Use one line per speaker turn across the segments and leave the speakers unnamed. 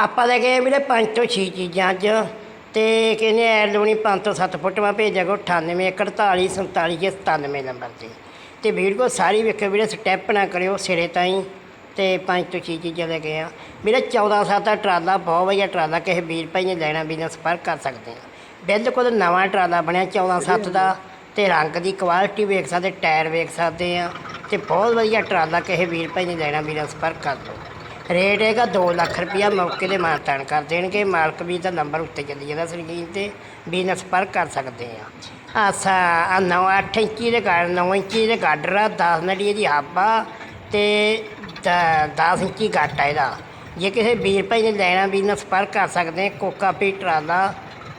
ਆਪਾਂ ਲੈ ਕੇ ਵੀਰੇ ਪੰਜ ਤੋਂ ਛੇ ਚੀਜ਼ਾਂ ਅੱਜ ਤੇ ਕਹਿੰਦੇ ਐਡ ਲਾਉਣੀ ਪੰਜ ਤੋਂ 7 ਫੁੱਟ ਮੈਂ ਭੇਜਿਆ ਕੋ 98 48 47 ਜੇ 97 ਨੰਬਰ ਤੇ। ਤੇ ਵੀਡੀਓ ਸਾਰੀ ਵੇਖਿਓ ਵੀਰੇ ਸਟੈਪ ਨਾ ਕਰਿਓ ਸਿਰੇ ਤਾਈਂ ਤੇ ਪੰਜ ਤੋਂ ਛੇ ਚੀਜ਼ਾਂ ਲੈ ਗਏ ਆ। ਵੀਰੇ 14 ਸਾਲ ਦਾ ਟਰਾਲਾ ਬਹੁਤ ਵਧੀਆ ਟਰਾਲਾ, ਕਿਸੇ ਵੀਰ ਭਾਈ ਨੇ ਲੈਣਾ ਵੀ ਨਾ ਸੰਪਰਕ ਕਰ ਸਕਦੇ ਆ। ਬਿਲਕੁਲ ਨਵਾਂ ਟਰਾਲਾ ਬਣਿਆ 14 ਸੱਤ ਦਾ ਤੇ ਰੰਗ ਦੀ ਕੁਆਲਿਟੀ ਵੇਖ ਸਕਦੇ ਟਾਇਰ ਵੇਖ ਸਕਦੇ ਆ। ਤੇ ਬਹੁਤ ਵਧੀਆ ਟਰਾਲਾ ਕਿਸੇ ਵੀਰ ਭਾਈ ਨੇ ਲੈਣਾ ਵੀ ਨਾ ਸੰਪਰਕ ਕਰ ਲਓ। ਰੇਟ ਹੈਗਾ 2 ਲੱਖ ਰੁਪਇਆ ਮੌਕੇ ਦੇ ਮਾਨਤਾਨ ਕਰ ਦੇਣਗੇ। ਮਾਲਕ ਵੀ ਦਾ ਨੰਬਰ ਉੱਤੇ ਚੱਲੀ ਜਾਂਦਾ ਸਕਰੀਨ ਤੇ। ਵੀ ਨਾਲ ਸੰਪਰਕ ਕਰ ਸਕਦੇ ਆ। ਆਸਾ ਆ 9 8 ਇੰਚੀ ਦੇ ਗਾੜ 9 ਇੰਚੀ ਦੇ ਗਾਡਰ ਆ 10 ਨੜੀ ਦੀ ਹਾਬਾ ਤੇ 10 ਇੰਚੀ ਗੱਟ ਆ ਇਹਦਾ। ਜੇ ਕਿਸੇ ਵੀਰ ਭਾਈ ਨੇ ਲੈਣਾ ਵੀ ਨਾਲ ਸੰਪਰਕ ਕਰ ਸਕਦੇ ਆ, ਕੋਕਾ ਪੀ ਟਰਾਲਾ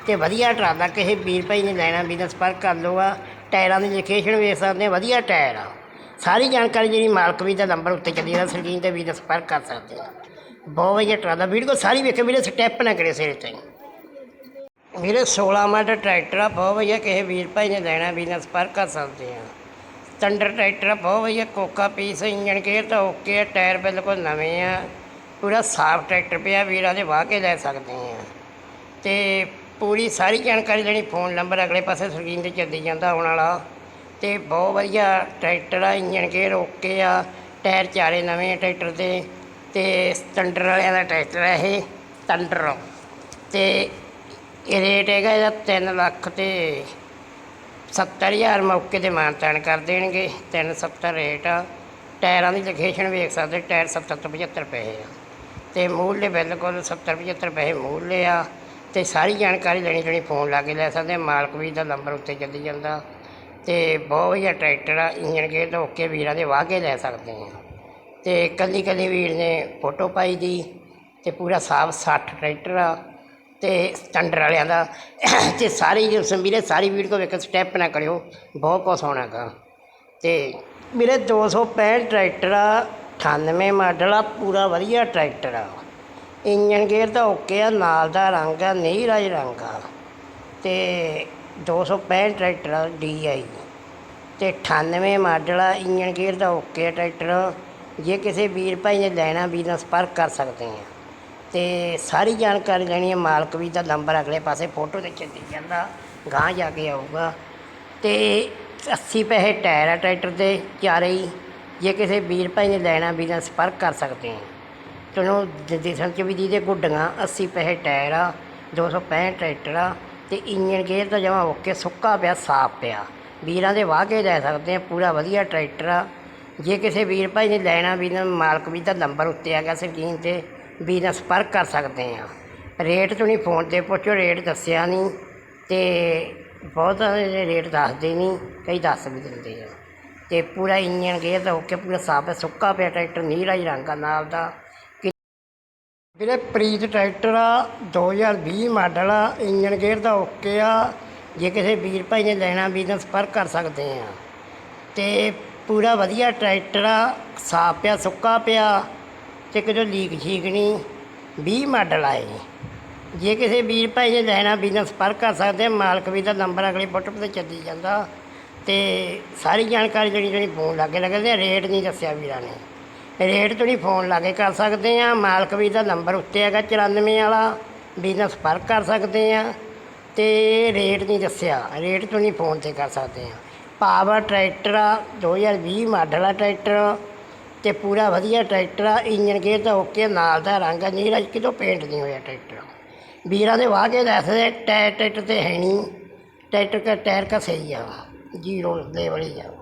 ਤੇ ਵਧੀਆ ਟਰਾਲਾ, ਕਿਸੇ ਵੀਰ ਭਾਈ ਨੇ ਲੈਣਾ ਵੀ ਨਾਲ ਸੰਪਰਕ ਕਰ ਆ। ਟਾਇਰਾਂ ਦੀ ਲੋਕੇਸ਼ਨ ਵੇਖ ਸਕਦੇ ਆ, ਵਧੀਆ ਟਾਇਰ ਆ। ਸਾਰੀ ਜਾਣਕਾਰੀ ਜਿਹੜੀ ਮਾਲਕ ਵੀ ਦਾ ਨੰਬਰ ਉੱਤੇ ਚੱਲੀ ਜਾਂਦਾ ਸਕਰੀਨ ਤੇ ਵੀ ਦਾ ਸੰਪਰਕ ਕਰ ਸਕਦੇ ਆ ਬਹੁਤ ਵਧੀਆ ਟਰਾਲਾ ਵੀਡੀਓ ਸਾਰੀ ਵੇਖੇ ਵੀਰੇ ਸਟੈਪ ਨਾ ਕਰੇ ਸਿਰੇ ਤੇ। ਵੀਰੇ 16 ਮਾਡਲ ਟਰੈਕਟਰ ਆ, ਬਹੁਤ ਵਧੀਆ, ਕਿਸੇ ਵੀਰ ਭਾਈ ਨੇ ਲੈਣਾ ਵੀ ਸੰਪਰਕ ਕਰ ਸਕਦੇ ਆ ਸਟੈਂਡਰ ਟਰੈਕਟਰ ਆ, ਬਹੁਤ ਵਧੀਆ, ਕੋਕਾ ਪੀਸ ਇੰਜਨ ਗੇਅਰ ਤਾਂ ਓਕੇ ਆ ਟਾਇਰ ਬਿਲਕੁਲ ਨਵੇਂ ਆ। ਪੂਰਾ ਸਾਫ਼ ਟਰੈਕਟਰ ਪਿਆ, ਵੀਰਾਂ ਦੇ ਵਾਹ ਕੇ ਲੈ ਸਕਦੇ ਆ ਤੇ ਪੂਰੀ ਸਾਰੀ ਜਾਣਕਾਰੀ ਲੈਣੀ, ਫੋਨ ਨੰਬਰ ਅਗਲੇ ਪਾਸੇ ਸਕਰੀਨ ਤੇ ਚੱਲੀ ਜਾਂਦਾ ਆਉਣ ਵਾਲਾ। ਤੇ ਬਹੁਤ ਵਧੀਆ ਟਰੈਕਟਰ ਆ ਇੰਜਨ ਗੇਅਰ ਓਕੇ ਆ, ਟਾਇਰ ਚਾਰੇ ਨਵੇਂ ਆ ਟਰੈਕਟਰ ਦੇ ਤੇ ਸਟੈਂਡਰ ਵਾਲਿਆਂ ਦਾ ਟਰੈਕਟਰ ਹੈ ਇਹ, ਸਟੈਂਡਰ। ਤੇ ਇਹ ਰੇਟ ਹੈਗਾ ਇਹਦਾ 3 ਲੱਖ ਤੇ 70000 ਮੌਕੇ ਤੇ ਮਾਨਤਾਨ ਕਰ ਦੇਣਗੇ 370 ਰੇਟ ਆ। ਟਾਇਰਾਂ ਦੀ ਲੋਕੇਸ਼ਨ ਵੇਖ ਸਕਦੇ, ਟਾਇਰ 70 ਤੋਂ 75 ਪੈਸੇ ਆ। ਤੇ ਮੂਹਰਲੇ ਬਿਲਕੁਲ 70 75 ਪੈਸੇ ਮੂਲ ਆ। ਤੇ ਸਾਰੀ ਜਾਣਕਾਰੀ ਲੈਣੀ ਦੇਣੀ ਫੋਨ ਲਾ ਕੇ ਲੈ ਸਕਦੇ ਮਾਲਕ ਵੀ ਦਾ ਨੰਬਰ ਉੱਤੇ ਚੱਲੀ ਜਾਂਦਾ। ਅਤੇ ਬਹੁਤ ਵਧੀਆ ਟਰੈਕਟਰ ਆ, ਇੰਜਣ ਗੇਅਰ ਦਾ ਓਕੇ ਵੀਰਾਂ ਦੇ ਵਾਹ ਕੇ ਲੈ ਸਕਦੇ ਹਾਂ ਅਤੇ ਇਕੱਲੀ ਇਕੱਲੀ ਵੀਰ ਨੇ ਫੋਟੋ ਪਾਈ ਦੀ ਅਤੇ ਪੂਰਾ ਸਾਫ਼ ਸੱਠ ਟਰੈਕਟਰ ਆ ਅਤੇ ਸਟੈਂਡਰ ਵਾਲਿਆਂ ਦਾ। ਅਤੇ ਸਾਰੀ ਜੋ ਵੀਰੇ ਸਾਰੀ ਵੀਡੀਓ ਵੇਖ ਸਟੈਪ ਨਾ ਕਰਿਓ, ਬਹੁਤ ਕੁਛ ਹੋਣਾ ਗਾ। ਅਤੇ ਮੇਰੇ 265 ਟਰੈਕਟਰ ਆ 98 ਮਾਡਲ ਆ, ਪੂਰਾ ਵਧੀਆ ਟਰੈਕਟਰ ਆ। ਇੰਜਨ ਗੇਅਰ ਤਾਂ ਓਕੇ ਆ, ਨਾਲ ਦਾ ਰੰਗ ਆ, ਨਹੀਂ ਰਾਜ ਰੰਗ ਆ। ਅਤੇ 265 ਟਰੈਕਟਰ ਆ ਡੀਆਈ ਤੇ 98 ਮਾਡਲ ਆ ਇੰਜਨ ਗੇਅਰ ਦਾ ਓਕੇ ਆ ਟਰੈਕਟਰ। ਜੇ ਕਿਸੇ ਵੀਰ ਭਾਈ ਨੇ ਲੈਣਾ ਵੀ ਨਾਲ ਸੰਪਰਕ ਕਰ ਸਕਦੇ ਆ। ਤੇ ਸਾਰੀ ਜਾਣਕਾਰੀ ਲੈਣੀ ਹੈ ਮਾਲਕ ਵੀ ਦਾ ਨੰਬਰ ਅਗਲੇ ਪਾਸੇ ਫੋਟੋ ਤੇ ਚੱਲੀ ਜਾਂਦਾ ਗਾਂ ਜਾ ਕੇ ਆਊਗਾ। ਤੇ 80 ਪੈਸੇ ਟਾਇਰ ਆ ਟਰੈਕਟਰ ਦੇ ਚਾਰੇ ਹੀ। ਜੇ ਕਿਸੇ ਵੀਰ ਭਾਈ ਨੇ ਲੈਣਾ ਵੀ ਨਾਲ ਸੰਪਰਕ ਕਰ ਸਕਦੇ ਆ। ਤੁਹਾਨੂੰ ਦਿਸਣ ਚ ਵੀ ਦੀਦੇ ਗੁੱਡੀਆਂ 80 ਪੈਸੇ ਟਾਇਰ ਆ 265 ਟਰੈਕਟਰ ਆ। ਤੇ ਇੰਜਨ ਗੇਅਰ ਤਾਂ ਜਮਾ ਓਕੇ ਸੁੱਕਾ ਪਿਆ, ਸਾਫ਼ ਪਿਆ। ਵੀਰਾਂ ਦੇ ਵਾਹ ਕੇ ਲੈ ਸਕਦੇ ਆ ਪੂਰਾ ਵਧੀਆ ਟਰੈਕਟਰ ਆ। ਜੇ ਕਿਸੇ ਵੀਰ ਭਾਈ ਨੇ ਲੈਣਾ ਵੀ ਨਾ ਮਾਲਕ ਵੀ ਦਾ ਨੰਬਰ ਉੱਤੇ ਆ ਗਿਆ ਸਕਰੀਨ ਤੇ ਵੀ ਨਾਲ ਸੰਪਰਕ ਕਰ ਸਕਦੇ ਆ ਰੇਟ ਤੁਸੀਂ ਫੋਨ ਤੇ ਪੁੱਛੋ, ਰੇਟ ਦੱਸਿਆ ਨਹੀਂ ਤੇ ਬਹੁਤ ਰੇਟ ਦੱਸਦੇ ਨਹੀਂ, ਕਈ ਦੱਸ ਵੀ ਦਿੰਦੇ ਆ। ਤੇ ਪੂਰਾ ਇੰਜਨ ਗੇਅਰ ਦਾ ਓਕੇ ਪੂਰਾ ਸਾਫ਼ ਹੈ, ਸੁੱਕਾ ਪਿਆ ਟਰੈਕਟਰ, ਨੀਲਾ ਹੀ ਰੰਗ ਆ ਨਾਲ ਦਾ। ਵੀਰੇ ਪ੍ਰੀਤ ਟਰੈਕਟਰ ਆ 2020 ਮਾਡਲ ਆ ਇੰਜਨ ਗੇਅਰ ਦਾ ਓਕੇ ਆ। ਜੇ ਕਿਸੇ ਵੀਰ ਭਾਈ ਨੇ ਲੈਣਾ ਵੀ ਤਾਂ ਸੰਪਰਕ ਕਰ ਸਕਦੇ ਆ। ਤੇ ਪੂਰਾ ਵਧੀਆ ਟਰੈਕਟਰ ਆ, ਸਾਫ਼ ਪਿਆ, ਸੁੱਕਾ ਪਿਆ, ਤੇ ਕਿਤੇ ਲੀਕ ਛੀਕ ਨਹੀਂ 20 ਮਾਡਲ ਆਏ ਜੇ ਕਿਸੇ ਵੀਰ ਭਾਈ ਨੇ ਲੈਣਾ ਵੀ ਸੰਪਰਕ ਕਰ ਸਕਦੇ ਆ, ਮਾਲਕ ਵੀ ਦਾ ਨੰਬਰ ਅਗਲੀ ਫੋਟੋ ਤੇ ਚੱਲੀ ਜਾਂਦਾ। ਤੇ ਸਾਰੀ ਜਾਣਕਾਰੀ ਜਿਹੜੀ ਜਿਹੜੀ ਫੋਨ ਲਾਗੇ ਲੱਗਦੇ ਆ, ਰੇਟ ਨਹੀਂ ਦੱਸਿਆ ਵੀਰਾਂ ਨੇ। ਰੇਟ ਤੁਸੀਂ ਫੋਨ ਲਾ ਕੇ ਕਰ ਸਕਦੇ ਆ। ਮਾਲਕ ਵੀ ਦਾ ਨੰਬਰ ਉੱਤੇ ਹੈਗਾ 94 ਵਾਲਾ। ਵੀ ਨਾਲ ਸੰਪਰਕ ਕਰ ਸਕਦੇ ਆ। ਤੇ ਰੇਟ ਨਹੀਂ ਦੱਸਿਆ। ਰੇਟ ਤੁਸੀਂ ਫੋਨ ਤੇ ਕਰ ਸਕਦੇ ਆ। ਪਾਵਰ ਟਰੈਕਟਰ ਆ 2020 ਮਾਡਲ ਆ ਟਰੈਕਟਰ। ਤੇ ਪੂਰਾ ਵਧੀਆ ਟਰੈਕਟਰ ਆ। ਇੰਜਨ ਗੇਅਰ ਤਾਂ ਓਕੇ ਨਾਲ ਦਾ ਰੰਗ ਆ। ਨੀਲਾ ਕਿਤੋਂ ਪੇਂਟ ਨਹੀਂ ਹੋਇਆ ਟਰੈਕਟਰ। ਵੀਰਾਂ ਦੇ ਵਾਗੇ ਦੱਸਦੇ ਟਾਇਰ ਟਰੈਕਟਰ ਤੇ ਹੈ ਨਹੀਂ। ਟਰੈਕਟਰ ਦਾ ਟਾਇਰ ਕਾ ਸਹੀ ਆ। ਜੀਰੋ ਦੇ ਵਾਲੀ ਆ।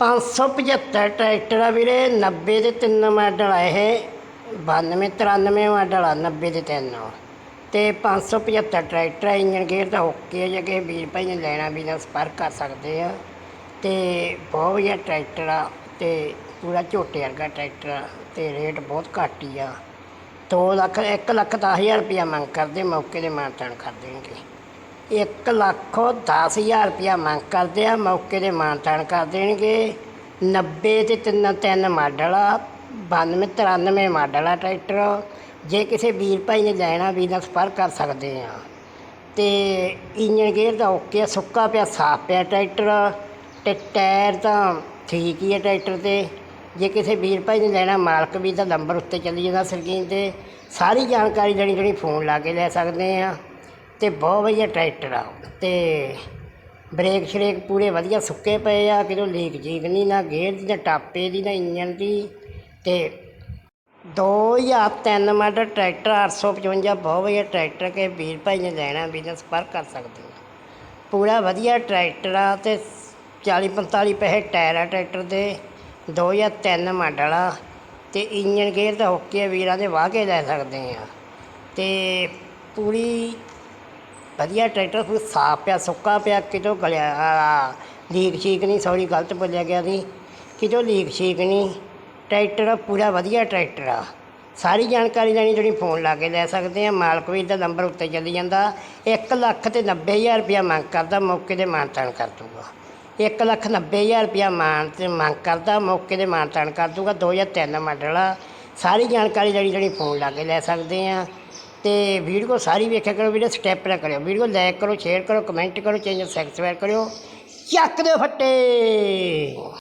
575 ਟਰੈਕਟਰ ਆ ਵੀਰੇ 90 ਦੇ ਤਿੰਨ ਮਾਡਲ ਆ ਇਹ 92 93 ਮਾਡਲ ਆ 90 ਦੇ ਤਿੰਨ। ਤੇ 575 ਟਰੈਕਟਰ ਆ ਇੰਜਨ ਗੇਅਰ ਤਾਂ ਓਕੇ ਆ, ਜੇ ਕਿਸੇ ਵੀਰ ਭਾਈ ਨੇ ਲੈਣਾ ਵੀ ਨਾਲ ਸੰਪਰਕ ਕਰ ਸਕਦੇ ਆ। ਤੇ ਬਹੁਤ ਵਧੀਆ ਟਰੈਕਟਰ ਆ, ਤੇ ਪੂਰਾ ਝੋਟੇ ਵਰਗਾ ਟਰੈਕਟਰ ਆ, ਤੇ ਰੇਟ ਬਹੁਤ ਘੱਟ ਹੀ ਆ। 2 ਲੱਖ 1 ਲੱਖ ਦਸ ਹਜ਼ਾਰ ਰੁਪਇਆ ਮੰਗ ਕਰਦੇ, ਮੌਕੇ ਦੇ ਮਾਨਤਾਨ ਕਰ ਦੇਣਗੇ। 1 ਲੱਖ ਦਸ ਹਜ਼ਾਰ ਰੁਪਇਆ ਮੰਗ ਕਰਦੇ ਆ ਮੌਕੇ ਦੇ ਮਾਨਤਾਨ ਕਰ ਦੇਣਗੇ। 90 ਤੇ ਤਿੰਨ ਤਿੰਨ ਮਾਡਲ ਆ 92 93 ਮਾਡਲ ਆ ਟਰੈਕਟਰ। ਜੇ ਕਿਸੇ ਵੀਰ ਭਾਈ ਨੇ ਲੈਣਾ ਵੀ ਨਾਲ ਸੰਪਰਕ ਕਰ ਸਕਦੇ ਆ। ਤੇ ਇੰਜਨ ਗੇਅਰ ਦਾ ਓਕੇ ਆ, ਸੁੱਕਾ ਪਿਆ ਸਾਫ਼ ਪਿਆ ਟਰੈਕਟਰ। ਤੇ ਟਾਇਰ ਤਾਂ ਠੀਕ ਹੀ ਆ ਟਰੈਕਟਰ ਤੇ। ਜੇ ਕਿਸੇ ਵੀਰ ਭਾਈ ਨੇ ਲੈਣਾ ਮਾਲਕ ਵੀ ਦਾ ਨੰਬਰ ਉੱਤੇ ਚੱਲੀ ਜਾਂਦਾ ਸਕਰੀਨ ਤੇ। ਸਾਰੀ ਜਾਣਕਾਰੀ ਜਿਹੜੀ ਜਿਹੜੀ ਫੋਨ ਲਾ ਕੇ ਲੈ ਸਕਦੇ ਆ। ਅਤੇ ਬਹੁਤ ਵਧੀਆ ਟਰੈਕਟਰ ਆ। ਅਤੇ ਬਰੇਕ ਸ਼ਰੇਕ ਪੂਰੇ ਵਧੀਆ ਸੁੱਕੇ ਪਏ ਆ ਕਿਦੋਂ ਲੀਕ ਜੀਕ ਨਹੀਂ, ਨਾ ਗੇਅਰ ਦੀ, ਨਾ ਟਾਪੇ ਦੀ, ਨਾ ਇੰਜਣ ਦੀ। ਅਤੇ ਦੋ ਹਜ਼ਾਰ ਤਿੰਨ ਮਾਡਲ ਟਰੈਕਟਰ 855 ਬਹੁਤ ਵਧੀਆ ਟਰੈਕਟਰ ਕੇ ਵੀਰ ਭਾਈ ਨੇ ਲੈਣਾ ਵੀ ਤਾਂ ਕਰ ਸਕਦੇ ਹੋ। ਪੂਰਾ ਵਧੀਆ ਟਰੈਕਟਰ ਆ ਅਤੇ 40 45 ਪੈਸੇ ਟਾਇਰ ਆ ਟਰੈਕਟਰ ਦੇ 2003 ਮਾਡਲ ਆ। ਤੇ ਇੰਜਨ ਗੇਅਰ ਤਾਂ ਓਕੇ ਆ, ਵੀਰਾਂ ਦੇ ਵਾਹ ਕੇ ਲੈ ਸਕਦੇ ਆ। ਤੇ ਪੂਰੀ ਵਧੀਆ ਟਰੈਕਟਰ ਪੂਰਾ ਸਾਫ਼ ਪਿਆ, ਸੁੱਕਾ ਪਿਆ, ਕਿਤੋਂ ਗਲਿਆ ਲੀਕ ਛੀਕ ਨਹੀਂ, ਸੌਰੀ, ਗਲਤ ਬੋਲਿਆ ਗਿਆ ਸੀ। ਕਿਤੋਂ ਲੀਕ ਛੀਕ ਨਹੀਂ, ਟਰੈਕਟਰ ਪੂਰਾ ਵਧੀਆ ਟਰੈਕਟਰ ਆ। ਸਾਰੀ ਜਾਣਕਾਰੀ ਲੈਣੀ ਜਿਹੜੀ ਫੋਨ ਲਾ ਕੇ ਲੈ ਸਕਦੇ ਆ। ਮਾਲਕ ਵੀ ਦਾ ਨੰਬਰ ਉੱਤੇ ਚੱਲੀ ਜਾਂਦਾ। 1 ਲੱਖ ਤੇ 90000 ਰੁਪਇਆ ਮੰਗ ਕਰਦਾ, ਮੌਕੇ ਤੇ ਮਾਨਤਾਨ ਕਰ ਦੂਗਾ 1 ਲੱਖ 90000 ਰੁਪਇਆ ਮਾਨ ਤੇ ਮੰਗ ਕਰਦਾ, ਮੌਕੇ ਤੇ ਮਾਨਤਾਨ ਕਰ ਦੂਗਾ 2003 ਮਾਡਲ ਆ। ਸਾਰੀ ਜਾਣਕਾਰੀ ਜਿਹੜੀ ਜਿਹੜੀ ਫੋਨ ਲਾ ਕੇ ਲੈ ਸਕਦੇ ਆ। ਤੇ ਵੀਡੀਓ ਸਾਰੀ ਵੇਖਿਆ ਕਰੋ, ਵੀਡੀਓ ਸਟੈਪ ਨਾ ਕਰਿਓ। ਵੀਡੀਓ ਲਾਈਕ ਕਰੋ ਸ਼ੇਅਰ ਕਰੋ ਕਮੈਂਟ ਕਰੋ ਚੈਨਲ ਸਬਸਕ੍ਰਾਈਬ ਕਰਿਓ। ਚੱਕ ਦਿਓ ਫੱਟੇ।